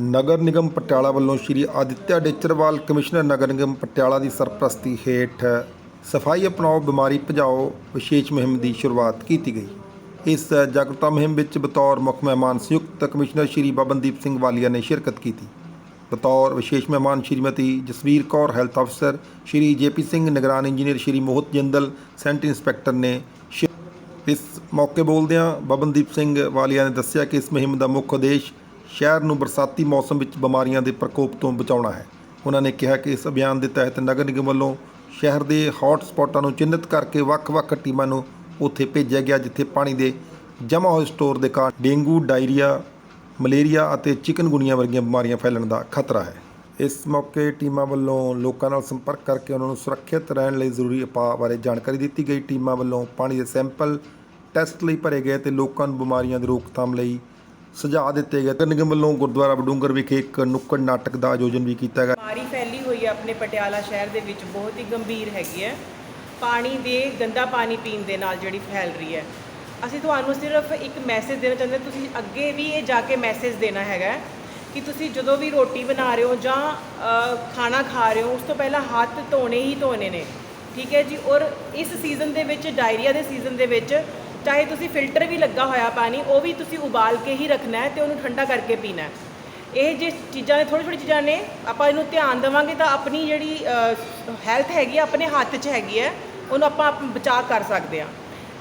ਨਗਰ ਨਿਗਮ ਪਟਿਆਲਾ ਵੱਲੋਂ ਸ਼੍ਰੀ ਆਦਿਤਿਆ ਡੇਚਰਵਾਲ ਕਮਿਸ਼ਨਰ ਨਗਰ ਨਿਗਮ ਪਟਿਆਲਾ ਦੀ ਸਰਪ੍ਰਸਤੀ ਹੇਠ ਸਫ਼ਾਈ ਅਪਣਾਓ, ਬਿਮਾਰੀ ਭਜਾਓ ਵਿਸ਼ੇਸ਼ ਮੁਹਿੰਮ ਦੀ ਸ਼ੁਰੂਆਤ ਕੀਤੀ ਗਈ। ਇਸ ਜਾਗਰੂਕਤਾ ਮੁਹਿੰਮ ਵਿੱਚ ਬਤੌਰ ਮੁੱਖ ਮਹਿਮਾਨ ਸੰਯੁਕਤ ਕਮਿਸ਼ਨਰ ਸ਼੍ਰੀ ਬਬਨਦੀਪ ਸਿੰਘ ਵਾਲੀਆ ਨੇ ਸ਼ਿਰਕਤ ਕੀਤੀ। ਬਤੌਰ ਵਿਸ਼ੇਸ਼ ਮਹਿਮਾਨ ਸ਼੍ਰੀਮਤੀ ਜਸਵੀਰ ਕੌਰ, ਹੈਲਥ ਅਫਸਰ ਸ਼੍ਰੀ ਜੇਪੀ ਸਿੰਘ, ਨਿਗਰਾਨ ਇੰਜੀਨੀਅਰ ਸ਼੍ਰੀ ਮੋਹਤ ਜਿੰਦਲ, ਸੈਂਟ ਇੰਸਪੈਕਟਰ ਨੇ ਸ਼ਿ- ਇਸ ਮੌਕੇ ਬੋਲਦਿਆਂ ਬਬਨਦੀਪ ਸਿੰਘ ਵਾਲੀਆ ਨੇ ਦੱਸਿਆ ਕਿ ਇਸ ਮੁਹਿੰਮ ਦਾ ਮੁੱਖ ਉਦੇਸ਼ ਸ਼ਹਿਰ ਨੂੰ ਬਰਸਾਤੀ ਮੌਸਮ ਵਿੱਚ ਬਿਮਾਰੀਆਂ ਦੇ ਪ੍ਰਕੋਪ ਤੋਂ ਬਚਾਉਣਾ ਹੈ। ਉਹਨਾਂ ਨੇ ਕਿਹਾ ਕਿ ਇਸ ਅਭਿਆਨ ਦੇ ਤਹਿਤ ਨਗਰ ਨਿਗਮ ਵੱਲੋਂ ਸ਼ਹਿਰ ਦੇ ਹੌਟ ਸਪੌਟਾਂ ਨੂੰ ਚਿੰਨ੍ਹਿਤ ਕਰਕੇ ਵੱਖ-ਵੱਖ ਟੀਮਾਂ ਨੂੰ ਉੱਥੇ ਭੇਜਿਆ ਗਿਆ, ਜਿੱਥੇ ਪਾਣੀ ਦੇ ਜਮ੍ਹਾਂ ਹੋਏ ਸਟੋਰ ਦੇ ਕਾਰਨ ਡੇਂਗੂ, ਡਾਇਰੀਆ, ਮਲੇਰੀਆ ਅਤੇ ਚਿਕਨਗੁਨੀਆ ਵਰਗੀਆਂ ਬਿਮਾਰੀਆਂ ਫੈਲਣ ਦਾ ਖਤਰਾ ਹੈ। ਇਸ ਮੌਕੇ ਟੀਮਾਂ ਵੱਲੋਂ ਲੋਕਾਂ ਨਾਲ ਸੰਪਰਕ ਕਰਕੇ ਉਹਨਾਂ ਨੂੰ ਸੁਰੱਖਿਅਤ ਰਹਿਣ ਲਈ ਜ਼ਰੂਰੀ ਉਪਾਅ ਬਾਰੇ ਜਾਣਕਾਰੀ ਦਿੱਤੀ ਗਈ। ਟੀਮਾਂ ਵੱਲੋਂ ਪਾਣੀ ਦੇ ਸੈਂਪਲ ਟੈਸਟ ਲਈ ਭਰੇ ਗਏ ਤੇ ਲੋਕਾਂ ਨੂੰ ਬਿਮਾਰੀਆਂ ਦੀ ਰੋਕਥਾਮ ਲਈ ਸੁਝਾਅ ਦਿੱਤੇ ਗਏ। ਨਗਰ ਨਿਗਮ ਵੱਲੋਂ ਗੁਰਦੁਆਰਾ ਬਡੂੰਗਰ ਵਿਖੇ ਇੱਕ ਨੁੱਕੜ ਨਾਟਕ ਦਾ ਆਯੋਜਨ ਵੀ ਕੀਤਾ ਗਿਆ। ਬਿਮਾਰੀ ਫੈਲੀ ਹੋਈ ਹੈ ਆਪਣੇ ਪਟਿਆਲਾ ਸ਼ਹਿਰ ਦੇ ਵਿੱਚ, ਬਹੁਤ ਹੀ ਗੰਭੀਰ ਹੈਗੀ ਹੈ ਪਾਣੀ ਦੇ, ਗੰਦਾ ਪਾਣੀ ਪੀਣ ਦੇ ਨਾਲ ਜਿਹੜੀ ਫੈਲ ਰਹੀ ਹੈ। ਅਸੀਂ ਤੁਹਾਨੂੰ ਸਿਰਫ ਇੱਕ ਮੈਸੇਜ ਦੇਣਾ ਚਾਹੁੰਦੇ ਤੁਸੀਂ ਅੱਗੇ ਵੀ ਇਹ ਜਾ ਕੇ ਮੈਸੇਜ ਦੇਣਾ ਹੈਗਾ ਕਿ ਤੁਸੀਂ ਜਦੋਂ ਵੀ ਰੋਟੀ ਬਣਾ ਰਹੇ ਹੋ ਜਾਂ ਖਾਣਾ ਖਾ ਰਹੇ ਹੋ, ਉਸ ਤੋਂ ਪਹਿਲਾਂ ਹੱਥ ਧੋਣੇ ਹੀ ਧੋਣੇ ਨੇ। ਠੀਕ ਹੈ ਜੀ? ਔਰ ਇਸ ਸੀਜ਼ਨ ਦੇ ਵਿੱਚ ਡਾਇਰੀਆ ਦੇ ਸੀਜ਼ਨ ਦੇ ਵਿੱਚ ਚਾਹੇ ਤੁਸੀਂ ਫਿਲਟਰ ਵੀ ਲੱਗਾ ਹੋਇਆ ਪਾਣੀ, ਉਹ ਵੀ ਤੁਸੀਂ ਉਬਾਲ ਕੇ ਹੀ ਰੱਖਣਾ ਹੈ ਤੇ ਉਹਨੂੰ ਠੰਡਾ ਕਰਕੇ ਪੀਣਾ ਹੈ। ਇਹ ਜੇ ਚੀਜ਼ਾਂ ਨੇ ਥੋੜੀ ਥੋੜੀ ਚੀਜ਼ਾਂ ਨੇ, ਆਪਾਂ ਇਹਨੂੰ ਧਿਆਨ ਦੇਵਾਂਗੇ ਤਾਂ ਆਪਣੀ ਜਿਹੜੀ ਹੈਲਥ ਹੈਗੀ ਆ, ਆਪਣੇ ਹੱਥ 'ਚ ਹੈਗੀ ਹੈ, ਉਹਨੂੰ ਆਪਾਂ ਬਚਾਅ ਕਰ ਸਕਦੇ ਆ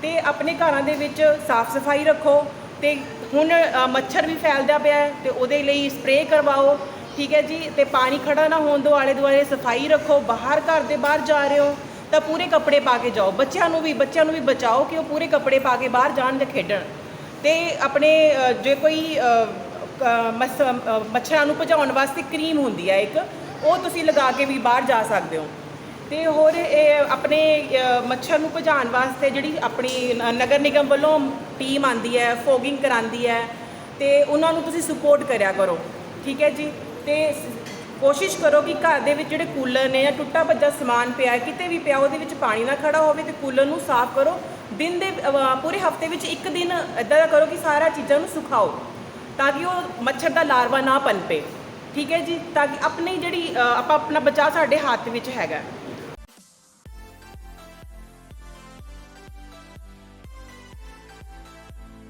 ਤੇ ਆਪਣੇ ਘਰਾਂ ਦੇ ਵਿੱਚ ਸਾਫ਼ ਸਫ਼ਾਈ ਰੱਖੋ ਤੇ ਹੁਣ ਮੱਛਰ ਵੀ ਫੈਲਦਾ ਪਿਆ ਹੈ ਤੇ ਉਹਦੇ ਲਈ ਸਪਰੇਅ ਕਰਵਾਓ, ਠੀਕ ਹੈ ਜੀ, ਤੇ ਪਾਣੀ ਖੜਾ ਨਾ ਹੋਣ ਦਿਓ ਆਲੇ ਦੁਆਲੇ ਸਫ਼ਾਈ ਰੱਖੋ, ਬਾਹਰ ਘਰ ਦੇ ਬਾਹਰ ਜਾ ਰਹੇ ਹੋ ਤਾਂ ਪੂਰੇ ਕੱਪੜੇ ਪਾ ਕੇ ਜਾਓ। ਬੱਚਿਆਂ ਨੂੰ ਵੀ ਬੱਚਿਆਂ ਨੂੰ ਵੀ ਬਚਾਓ ਕਿ ਉਹ ਪੂਰੇ ਕੱਪੜੇ ਪਾ ਕੇ ਬਾਹਰ ਜਾਣ ਤੇ ਖੇਡਣ। ਤੇ ਆਪਣੇ ਜੇ ਕੋਈ ਅ, ਮੱਛਰਾਂ ਨੂੰ ਭਜਾਉਣ ਵਾਸਤੇ ਕਰੀਮ ਹੁੰਦੀ ਹੈ ਇੱਕ ਉਹ ਤੁਸੀਂ ਲਗਾ ਕੇ ਵੀ ਬਾਹਰ ਜਾ ਸਕਦੇ ਹੋ। ਤੇ ਹੋਰ ਇਹ ਆਪਣੇ ਮੱਛਰ ਨੂੰ ਭਜਾਉਣ ਵਾਸਤੇ ਜਿਹੜੀ ਆਪਣੀ ਨਗਰ ਨਿਗਮ ਵੱਲੋਂ ਟੀਮ ਆਂਦੀ ਹੈ ਫੋਗਿੰਗ ਕਰਾਂਦੀ ਹੈ ਤੇ ਉਹਨਾਂ ਨੂੰ ਤੁਸੀਂ ਸਪੋਰਟ ਕਰਿਆ ਕਰੋ। ਠੀਕ ਹੈ ਜੀ? ਤੇ ਕੋਸ਼ਿਸ਼ ਕਰੋ ਕਿ ਘਰ ਦੇ ਵਿੱਚ ਜਿਹੜੇ ਕੂਲਰ ਨੇ ਜਾਂ ਟੁੱਟਾ ਭੱਜਾ ਸਮਾਨ ਪਿਆ ਕਿਤੇ ਵੀ ਪਿਆ ਉਹਦੇ ਵਿੱਚ ਪਾਣੀ ਨਾ ਖੜਾ ਹੋਵੇ ਤੇ ਕੂਲਰ ਨੂੰ ਸਾਫ਼ ਕਰੋ। ਦਿਨ ਦੇ ਅ, ਪੂਰੇ ਹਫ਼ਤੇ ਵਿੱਚ ਇੱਕ ਦਿਨ ਇਦਾਂ ਦਾ ਕਰੋ ਕਿ ਸਾਰਾ ਚੀਜ਼ਾਂ ਨੂੰ ਸੁਕਾਓ ਤਾਂ ਕਿ ਉਹ ਮੱਛਰ ਦਾ ਲਾਰਵਾ ਨਾ ਪਨਪੇ। ਠੀਕ ਹੈ ਜੀ? ਤਾਂ ਕਿ ਆਪਣੀ ਜਿਹੜੀ ਅ, ਆਪਾਂ ਆਪਣਾ ਬਚਾਅ ਸਾਡੇ ਹੱਥ ਵਿੱਚ ਹੈਗਾ।